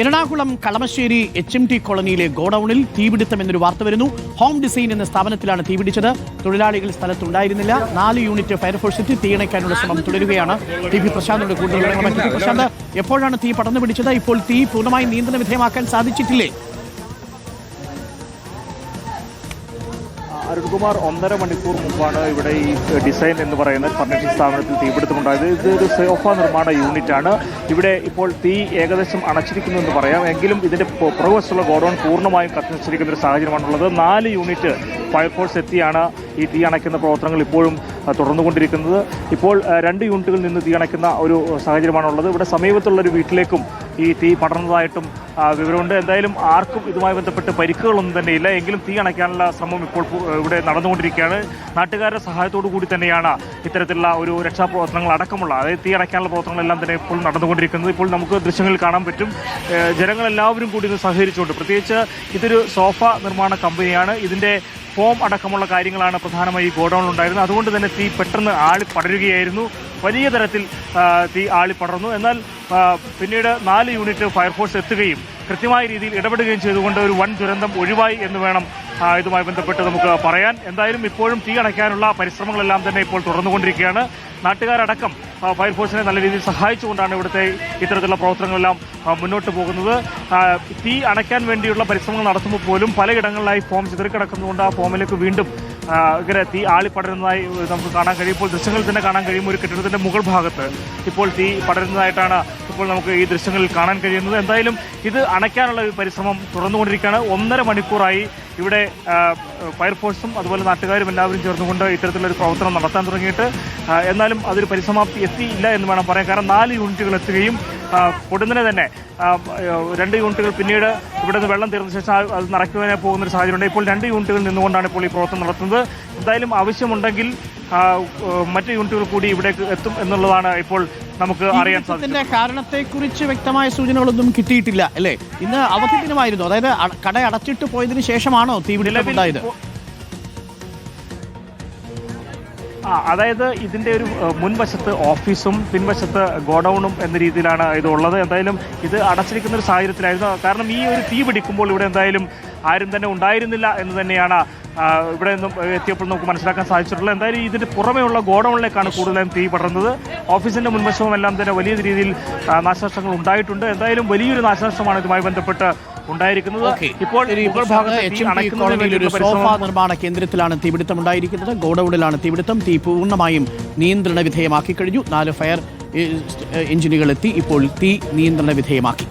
Ernakulam Kalamassery H M T കോളനിയിലെ ഗോഡൌണിൽ തീപിടുത്തം എന്നൊരു വാർത്ത വരുന്നു. ഹോം ഡിസൈൻ എന്ന സ്ഥാപനത്തിലാണ് തീപിടിച്ചത്. തൊഴിലാളികൾ സ്ഥലത്തുണ്ടായിരുന്നില്ല. നാല് യൂണിറ്റ് ഫയർഫോഴ്സ് എത്തി തീയണയ്ക്കാനുള്ള ശ്രമം തുടരുകയാണ്. ടി പി പ്രശാന്തിന്റെ കൂടുതൽ പ്രശാന്ത്. എപ്പോഴാണ് തീ പടർന്നു പിടിച്ചത്? ഇപ്പോൾ തീ പൂർണമായി നിയന്ത്രണ വിധേയമാക്കാൻ സാധിച്ചിട്ടില്ലേ? അരുൺകുമാർ ഒന്നര മണിക്കൂർ മുമ്പാണ് ഇവിടെ ഈ ഡിസൈൻ എന്ന് പറയുന്ന ഫർണിച്ചർ സ്ഥാപനത്തിൽ തീപിടുത്തമുണ്ടായത്. ഇത് ഒരു സോഫ നിർമ്മാണ യൂണിറ്റ് ആണ്. ഇവിടെ ഇപ്പോൾ തീ ഏകദേശം അണച്ചിരിക്കുന്നു എന്ന് പറയാം. എങ്കിലും ഇതിന്റെ പുറകുവശത്തുള്ള ഗോഡൌൺ പൂർണമായും കത്തിച്ചിരിക്കുന്ന ഒരു സാഹചര്യമാണുള്ളത്. നാല് യൂണിറ്റ് ഫയർഫോഴ്സ് എത്തിയാണ് ഈ തീ അണയ്ക്കുന്ന പ്രവർത്തനങ്ങൾ ഇപ്പോഴും തുടർന്നുകൊണ്ടിരിക്കുന്നത്. ഇപ്പോൾ രണ്ട് യൂണിറ്റുകളിൽ നിന്ന് തീ അണയ്ക്കുന്ന ഒരു സാഹചര്യമാണുള്ളത്. ഇവിടെ സമീപത്തുള്ള ഒരു വീട്ടിലേക്കും ഈ തീ പടർന്നതായിട്ടും വിവരമുണ്ട്. എന്തായാലും ആർക്കും ഇതുമായി ബന്ധപ്പെട്ട് പരിക്കുകളൊന്നും തന്നെ ഇല്ല. എങ്കിലും തീ അണയ്ക്കാനുള്ള ശ്രമം ഇപ്പോൾ ഇവിടെ നടന്നുകൊണ്ടിരിക്കുകയാണ്. നാട്ടുകാരുടെ സഹായത്തോടു കൂടി തന്നെയാണ് ഇത്തരത്തിലുള്ള ഒരു രക്ഷാപ്രവർത്തനങ്ങൾ അടക്കമുള്ള അതായത് തീ അണയ്ക്കാനുള്ള പ്രവർത്തനങ്ങളെല്ലാം തന്നെ ഇപ്പോൾ നടന്നുകൊണ്ടിരിക്കുന്നത്. ഇപ്പോൾ നമുക്ക് ദൃശ്യങ്ങളിൽ കാണാൻ പറ്റും. ജനങ്ങളെല്ലാവരും കൂടി ഇത് സഹകരിച്ചുകൊണ്ട് പ്രത്യേകിച്ച് ഇതൊരു സോഫ നിർമ്മാണ കമ്പനിയാണ്. ഇതിന്റെ ഫോം അടക്കമുള്ള കാര്യങ്ങളാണ് പ്രധാനമായി ഗോഡൌണിൽ ഉണ്ടായിരുന്നത്. അതുകൊണ്ട് തന്നെ തീ പെട്ടെന്ന് ആളി പടരുകയായിരുന്നു വലിയ തരത്തിൽ തീ ആളിപ്പടർന്നു. എന്നാൽ പിന്നീട് നാല് യൂണിറ്റ് ഫയർഫോഴ്സ് എത്തുകയും കൃത്യമായ രീതിയിൽ ഇടപെടുകയും ചെയ്തുകൊണ്ട് ഒരു വൻ ദുരന്തം ഒഴിവായി എന്ന് വേണം ഇതുമായി ബന്ധപ്പെട്ട് നമുക്ക് പറയാൻ. എന്തായാലും ഇപ്പോഴും തീ അണയ്ക്കാനുള്ള പരിശ്രമങ്ങളെല്ലാം തന്നെ ഇപ്പോൾ തുടർന്നുകൊണ്ടിരിക്കുകയാണ്. നാട്ടുകാരടക്കം ഫയർഫോഴ്സിനെ നല്ല രീതിയിൽ സഹായിച്ചുകൊണ്ടാണ് ഇവിടുത്തെ ഇത്തരത്തിലുള്ള പ്രവർത്തനങ്ങളെല്ലാം മുന്നോട്ട് പോകുന്നത്. തീ അണയ്ക്കാൻ വേണ്ടിയുള്ള പരിശ്രമങ്ങൾ നടത്തുമ്പോൾ പോലും പലയിടങ്ങളിലായി ഫോം ചിതറിക്കിടക്കുന്നതുകൊണ്ട് ആ ഫോമിലേക്ക് വീണ്ടും ഇങ്ങനെ തീ ആളിപ്പടരുന്നതായി നമുക്ക് കാണാൻ കഴിയും. ഇപ്പോൾ ദൃശ്യങ്ങളിൽ തന്നെ കാണാൻ കഴിയും. ഒരു കെട്ടിടത്തിന്റെ മുകൾ ഭാഗത്ത് ഇപ്പോൾ തീ പടരുന്നതായിട്ടാണ് ഇപ്പോൾ നമുക്ക് ഈ ദൃശ്യങ്ങളിൽ കാണാൻ കഴിയുന്നത്. എന്തായാലും ഇത് അണയ്ക്കാനുള്ള ഒരു പരിശ്രമം തുറന്നുകൊണ്ടിരിക്കുകയാണ് ഒന്നര മണിക്കൂറായി ഇവിടെ ഫയർഫോഴ്സും അതുപോലെ നാട്ടുകാരും എല്ലാവരും ചേർന്നുകൊണ്ട് ഇത്തരത്തിലൊരു പ്രവർത്തനം നടത്താൻ തുടങ്ങിയിട്ട് എന്നാലും അതൊരു പരിസമാപ്തി എത്തിയില്ല എന്ന് വേണം പറയാൻ. കാരണം നാല് യൂണിറ്റുകൾ എത്തുകയും ആ, പൊടുന്നനെ തന്നെ. രണ്ട് യൂണിറ്റുകൾ പിന്നീട് ഇവിടെ നിന്ന് വെള്ളം തീർന്ന ശേഷം അത് നിറയ്ക്കുവാനായി പോകുന്ന ഒരു സാഹചര്യമുണ്ട്. ഇപ്പോൾ രണ്ട് യൂണിറ്റുകൾ നിന്നുകൊണ്ടാണ് ഇപ്പോൾ ഈ പ്രവർത്തനം നടത്തുന്നത്. എന്തായാലും ആവശ്യമുണ്ടെങ്കിൽ മറ്റു യൂണിറ്റുകൾ കൂടി ഇവിടേക്ക് എത്തും എന്നുള്ളതാണ് ഇപ്പോൾ നമുക്ക് അറിയാൻ സാധിക്കുന്നത് കാരണത്തെ കാരണത്തെക്കുറിച്ച് വ്യക്തമായ സൂചനകളൊന്നും കിട്ടിയിട്ടില്ല അല്ലേ? ഇന്ന് അവധി ദിനമായിരുന്നു അതായത് കട അടച്ചിട്ട് പോയതിനു ശേഷമാണോ തീപിടുത്തം ഉണ്ടായത്? ആ അതായത് ഇതിന്റെ ഒരു മുൻവശത്ത് ഓഫീസും പിൻവശത്ത് ഗോഡൌണും എന്ന രീതിയിലാണ് ഇത് ഉള്ളത്. എന്തായാലും ഇത് അടച്ചിരിക്കുന്ന ഒരു സാഹചര്യത്തിലായിരുന്നു. കാരണം ഈ ഒരു തീ പിടിക്കുമ്പോൾ ഇവിടെ എന്തായാലും ആരും തന്നെ ഉണ്ടായിരുന്നില്ല എന്ന് തന്നെയാണ് ഇവിടെ നിന്നും എത്തിയപ്പോൾ നമുക്ക് മനസ്സിലാക്കാൻ സാധിച്ചിട്ടുള്ളത്. എന്തായാലും ഇതിന്റെ പുറമെയുള്ള ഗോഡൌണിലേക്കാണ് കൂടുതലായും തീ പടർന്നത്. ഓഫീസിന്റെ മുൻവശവും എല്ലാം തന്നെ വലിയ രീതിയിൽ നാശനഷ്ടങ്ങൾ ഉണ്ടായിട്ടുണ്ട്. എന്തായാലും വലിയൊരു നാശനഷ്ടമാണ് ഇതുമായി ബന്ധപ്പെട്ട് ഉണ്ടായിരിക്കുന്നത്. ഇപ്പോൾ സോഫ നിർമ്മാണ കേന്ദ്രത്തിലാണ് തീപിടുത്തം ഉണ്ടായിരിക്കുന്നത്. ഗോഡൌണിലാണ് തീപിടുത്തം. തീ പൂർണമായും നിയന്ത്രണ വിധേയമാക്കി കഴിഞ്ഞു. നാല് ഫയർ എഞ്ചിനുകൾ എത്തി. ഇപ്പോൾ തീ നിയന്ത്രണ വിധേയമാക്കി.